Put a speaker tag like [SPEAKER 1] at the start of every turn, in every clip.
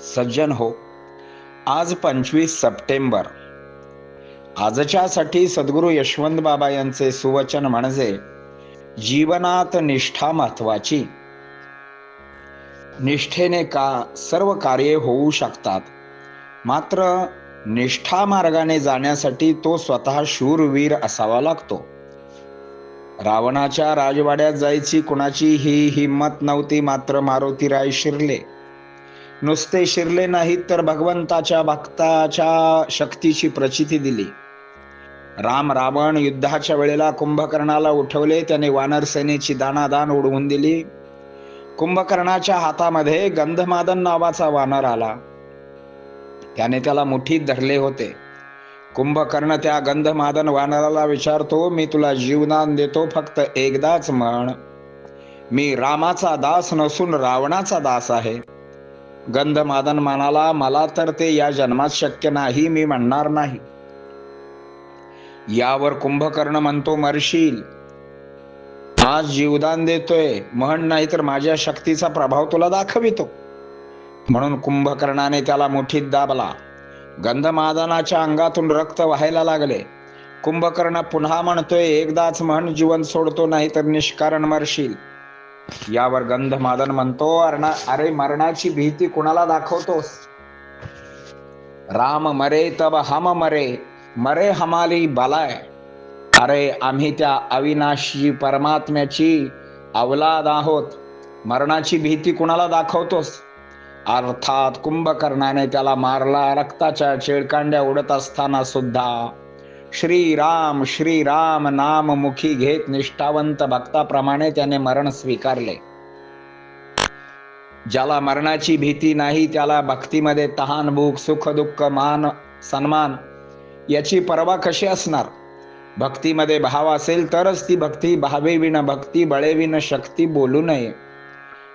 [SPEAKER 1] सज्जन हो. आज पंचवीस सप्टेंबर. आजच्यासाठी सद्गुरू यशवंत बाबा यांचे सुवचन म्हणजे जीवनात निष्ठा महत्वाची. निष्ठेने का सर्व कार्ये होऊ शकतात. मात्र निष्ठा मार्गाने जाण्यासाठी तो स्वतः शूरवीर असावा लागतो. रावणाच्या राजवाड्यात जायची कुणाची ही हिंमत नव्हती मात्र मारुतीराय शिरले. नुसते शिरले नाहीत तर भगवंताच्या भक्ताच्या शक्तीची प्रचिती दिली. राम रावण युद्धाच्या वेळेला कुंभकर्णाला उठवले त्याने वानर सेनेची दानादान उडवून दिली. कुंभकर्णाच्या हातामध्ये गंधमादन नावाचा वानर आला. त्याने त्याला मुठीत धरले होते. कुंभकर्ण त्या गंधमादन वानराला विचारतो मी तुला जीवदान देतो फक्त एकदाच म्हण. मी रामाचा दास नसून रावणाचा दास आहे. गंधमादन म्हणाला मला तर ते या जन्मात शक्य नाही मी म्हणणार नाही. यावर कुंभकर्ण म्हणतो मरशील. आज जीवदान देतोय म्हण नाही तर माझ्या शक्तीचा प्रभाव तुला दाखवितो. म्हणून कुंभकर्णाने त्याला मुठीत दाबला. गंधमादनाच्या अंगातून रक्त व्हायला लागले. कुंभकर्ण पुन्हा म्हणतोय एकदाच म्हण जीवन सोडतो नाही तर निष्कारण मरशील. यावर गंधमादन म्हणतो अरणा अरे मरणाची भीती कुणाला दाखवतोस? राम मरे तब हम मरे मरे हमाली बलाय. अरे आम्ही त्या अविनाशी परमात्म्याची अवलाद आहोत. मरणाची भीती कुणाला दाखवतोस? अर्थात कुंभकर्णाने त्याला मारला रक्ताच्या छेडकांड्या उडत असताना सुद्धा. श्रीराम श्रीराम नाम मुखी घेत निष्ठावंत भक्ताप्रमाणे त्याने मरण स्वीकारले. ज्याला मरणाची भीती नाही त्याला भक्तीमध्ये तहान भूक सुख दुःख मान सन्मान याची पर्वा कशी असणार? भक्तीमध्ये भाव असेल तरच ती भक्ती भावेविण भक्ती बळेविण शक्ती बोलू नये.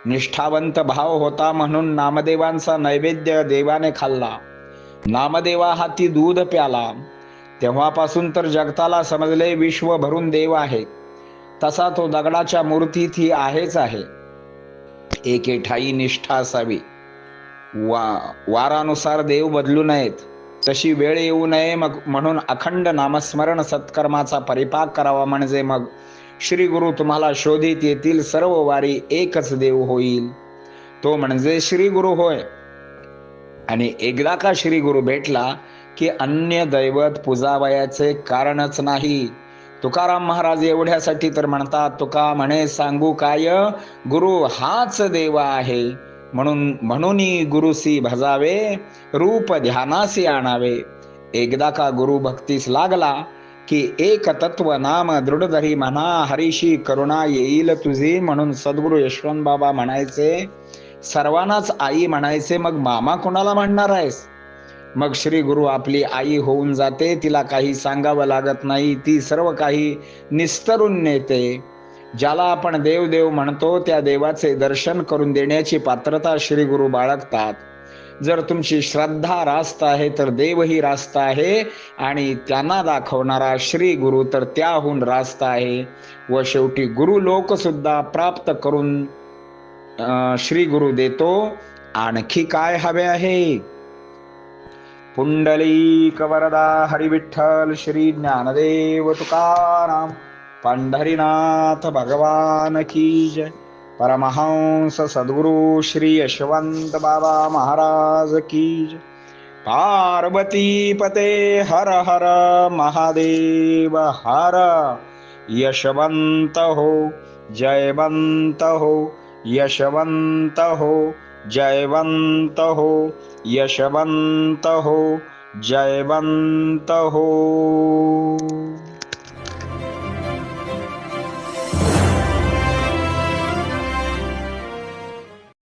[SPEAKER 1] निष्ठावंत भाव होता म्हणून नामदेवांचा नैवेद्य देवाने खाल्ला. नामदेवा हाती दूध प्याला. तेव्हापासून तर जगताला समजले विश्व भरून देव आहे. तसा तो दगडाच्या मूर्तीत ही आहेच आहे. एके ठाई निष्ठा असावी. वा वारानुसार देव बदलू नयेत. तशी वेळ येऊ नये मग म्हणून अखंड नामस्मरण सत्कर्माचा परिपाक करावा म्हणजे मग श्री गुरु तुम्हाला शोधित येतील सर्व वारी एकच देव होईल. तो म्हणजे श्री गुरु होय. आणि एकदा का श्री गुरु भेटला की अन्य दैवत पूजावयाचे कारणच नाही. तुकाराम महाराज एवढ्यासाठी तर म्हणतात तुका म्हणे सांगू काय? गुरु हाच देव आहे. म्हणून म्हणून गुरुसी भजावे रूप ध्यानासी आणावे. एकदा का गुरु भक्तीस लागला की एक तत्व नाम दृढधरी म्हणा हरीशी करुणा येईल तुझी. म्हणून सद्गुरु यशवंत बाबा म्हणायचे सर्वांनाच आई म्हणायचे मग मामा कोणाला म्हणणार आहेस? मग श्री गुरु आपली आई होऊन जाते. तिला काही सांगावं लागत नाही. ती सर्व काही निस्तरून नेते. ज्याला आपण देव देव म्हणतो त्या देवाचे दर्शन करून देण्याची पात्रता श्री गुरु बाळगतात. जर तुमची श्रद्धा रास्त आहे तर देवही रास्त आहे आणि त्यांना दाखवणारा श्री गुरु तर त्याहून रास्त आहे. व शेवटी गुरु लोक सुद्धा प्राप्त करून श्री गुरु देतो. आणखी काय हवे आहे? पुंडलिक वरदा हरिविठ्ठल श्री ज्ञानदेव तुकाराम पंढरीनाथ भगवान की जय परमहंस सद्गुरु श्री यशवंत बाबा महाराज की जय. पार्वती पते हर हर महादेव हर यशवंत हो जयवंत हो यशवंत हो जयवन्तः यशवन्तः जयवन्तः